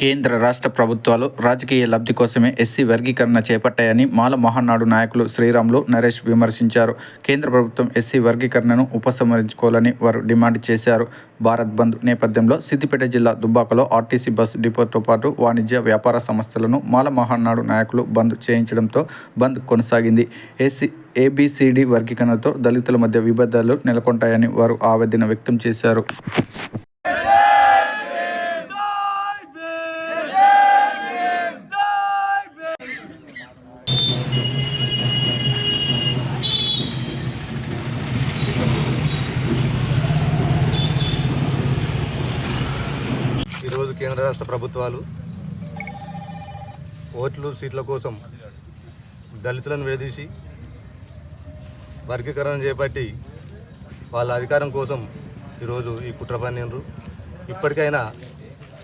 కేంద్ర రాష్ట్ర ప్రభుత్వాలు రాజకీయ లబ్ధి కోసమే ఎస్సీ వర్గీకరణ చేపట్టాయని మాల మహానాడు నాయకులు శ్రీరాములు నరేష్ విమర్శించారు. కేంద్ర ప్రభుత్వం ఎస్సీ వర్గీకరణను ఉపసంహరించుకోవాలని వారు డిమాండ్ చేశారు. భారత్ బంద్ నేపథ్యంలో సిద్దిపేట జిల్లా దుబ్బాకలో ఆర్టీసీ బస్ డిపోతో పాటు వాణిజ్య వ్యాపార సంస్థలను మాల మహానాడు నాయకులు బంద్ చేయించడంతో బంద్ కొనసాగింది. ఎస్సీ ఏబిసిడి వర్గీకరణతో దళితుల మధ్య విభేదాలు నెలకొంటాయని వారు ఆవేదన వ్యక్తం చేశారు. ఈరోజు కేంద్ర రాష్ట్ర ప్రభుత్వాలు ఓట్లు సీట్ల కోసం దళితులను విడదీసి వర్గీకరణ చేపట్టి వాళ్ళ అధికారం కోసం ఈరోజు ఈ కుట్ర పన్నిండ్రు. ఇప్పటికైనా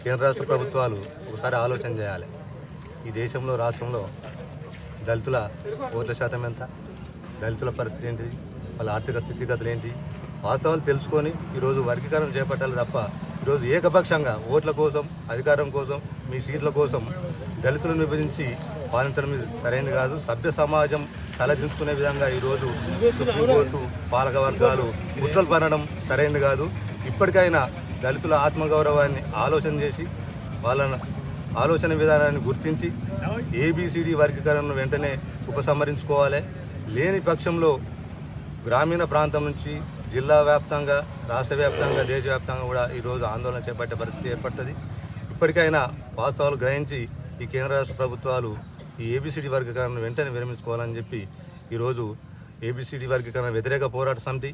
కేంద్ర రాష్ట్ర ప్రభుత్వాలు ఒకసారి ఆలోచన చేయాలి. ఈ దేశంలో రాష్ట్రంలో దళితుల ఓట్ల శాతం ఎంత? దళితుల పరిస్థితి ఏంటిది? వాళ్ళ ఆర్థిక స్థితిగతులు ఏంటి? వాస్తవాలు తెలుసుకొని ఈరోజు వర్గీకరణ చేపట్టాలి తప్ప ఈరోజు ఏకపక్షంగా ఓట్ల కోసం అధికారం కోసం మీ సీట్ల కోసం దళితులను విభజించి పాలించడం సరైనది కాదు. సభ్య సమాజం తలదించుకునే విధంగా ఈరోజు సుప్రీంకోర్టు పాలక వర్గాలు కుట్రలు పనడం సరైనది కాదు. ఇప్పటికైనా దళితుల ఆత్మగౌరవాన్ని ఆలోచన చేసి వాళ్ళ ఆలోచన విధానాన్ని గుర్తించి ఏబిసిడి వర్గీకరణను వెంటనే ఉపసంహరించుకోవాలి. లేని పక్షంలో గ్రామీణ ప్రాంతం నుంచి జిల్లా వ్యాప్తంగా రాష్ట్ర వ్యాప్తంగా దేశవ్యాప్తంగా కూడా ఈరోజు ఆందోళన చేపట్టే పరిస్థితి ఏర్పడుతుంది. ఇప్పటికైనా వాస్తవాలు గ్రహించి ఈ కేంద్ర రాష్ట్ర ప్రభుత్వాలు ఈ ఏబిసిడి వర్గీకరణను వెంటనే విరమించుకోవాలని చెప్పి ఈరోజు ఏబిసిడి వర్గీకరణ వ్యతిరేక పోరాట సమితి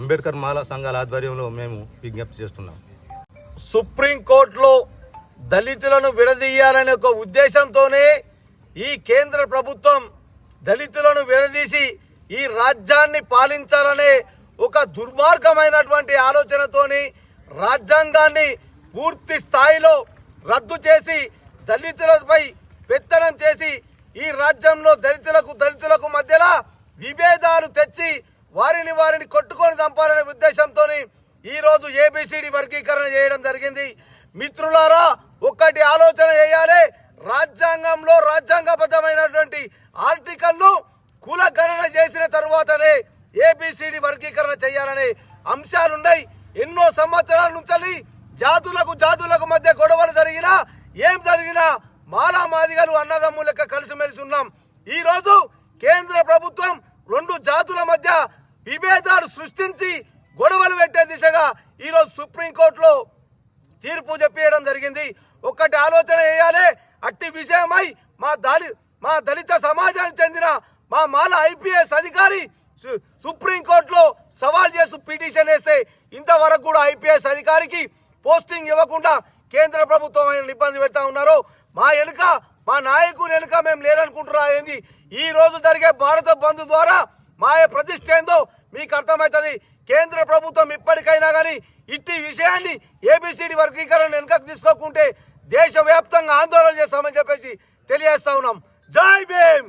అంబేద్కర్ మాల సంఘాల ఆధ్వర్యంలో మేము విజ్ఞప్తి చేస్తున్నాం. సుప్రీంకోర్టులో దళితులను విడదీయాలనే ఒక ఉద్దేశంతోనే ఈ కేంద్ర ప్రభుత్వం దళితులను విడదీసి ఈ రాజ్యాన్ని పాలించాలనే ఒక దుర్మార్గమైనటువంటి ఆలోచనతోని రాజ్యాంగాన్ని పూర్తి స్థాయిలో రద్దు చేసి దళితులపై పెత్తనం చేసి ఈ రాజ్యంలో దళితులకు దళితులకు మధ్యలో విభేదాలు తెచ్చి వారిని వారిని కొట్టుకొని చంపాలనే ఉద్దేశంతో ఈ రోజు ఏబిసిడి వర్గీకరణ చేయడం జరిగింది. మిత్రులారా ఒక్కటి ఆలోచన చేయాలి. రాజ్యాంగంలో రాజ్యాంగబద్ధమైనటువంటి ఆర్టికల్ను కులగణన చేసిన తరువాతనే ఏబిసిడి వర్గీకరణ చేయాలనే అంశాలున్నాయి. ఎన్నో సంవత్సరాల నుంచి జాతులకు జాతులకు మధ్య గొడవలు జరిగినా ఏం జరిగినా మాలా మాదిగలు అన్నదమ్ము లెక్క కలిసిమెలిసి ఉన్నాం. ఈరోజు కేంద్ర ప్రభుత్వం రెండు జాతుల మధ్య విభేదాలు సృష్టించి గొడవలు పెట్టే దిశగా ఈరోజు సుప్రీంకోర్టులో తీర్పు చెప్పేయడం జరిగింది. ఒక్కటి ఆలోచన చేయాలి. అట్టి విషయమై మా దళి మా దళిత సమాజానికి చెందిన మా మాల ఐపీఎస్ అధికారి సు- సుప్రీంకోర్టులో సవాల్ చేసి పిటిషన్ వేస్తే ఇంతవరకు కూడా ఐపీఎస్ అధికారికి పోస్టింగ్ ఇవ్వకుండా కేంద్ర ప్రభుత్వం ఆయన ఇబ్బంది పెడతా ఉన్నారు. మా వెనుక మా నాయకుని వెనుక మేము లేరనుకుంటున్నా ఏంది? ఈ రోజు జరిగే భారత బంద్ ద్వారా మా ప్రతిష్ట ఏందో మీకు అర్థమవుతుంది. కేంద్ర ప్రభుత్వం ఇప్పటికైనా కానీ ఇట్టి విషయాన్ని ఏబిసిడి వర్గీకరణ వెనుకకు తీసుకోకుంటే దేశవ్యాప్తంగా ఆందోళన చేస్తామని చెప్పేసి తెలియజేస్తా ఉన్నాం. జై భీమ్!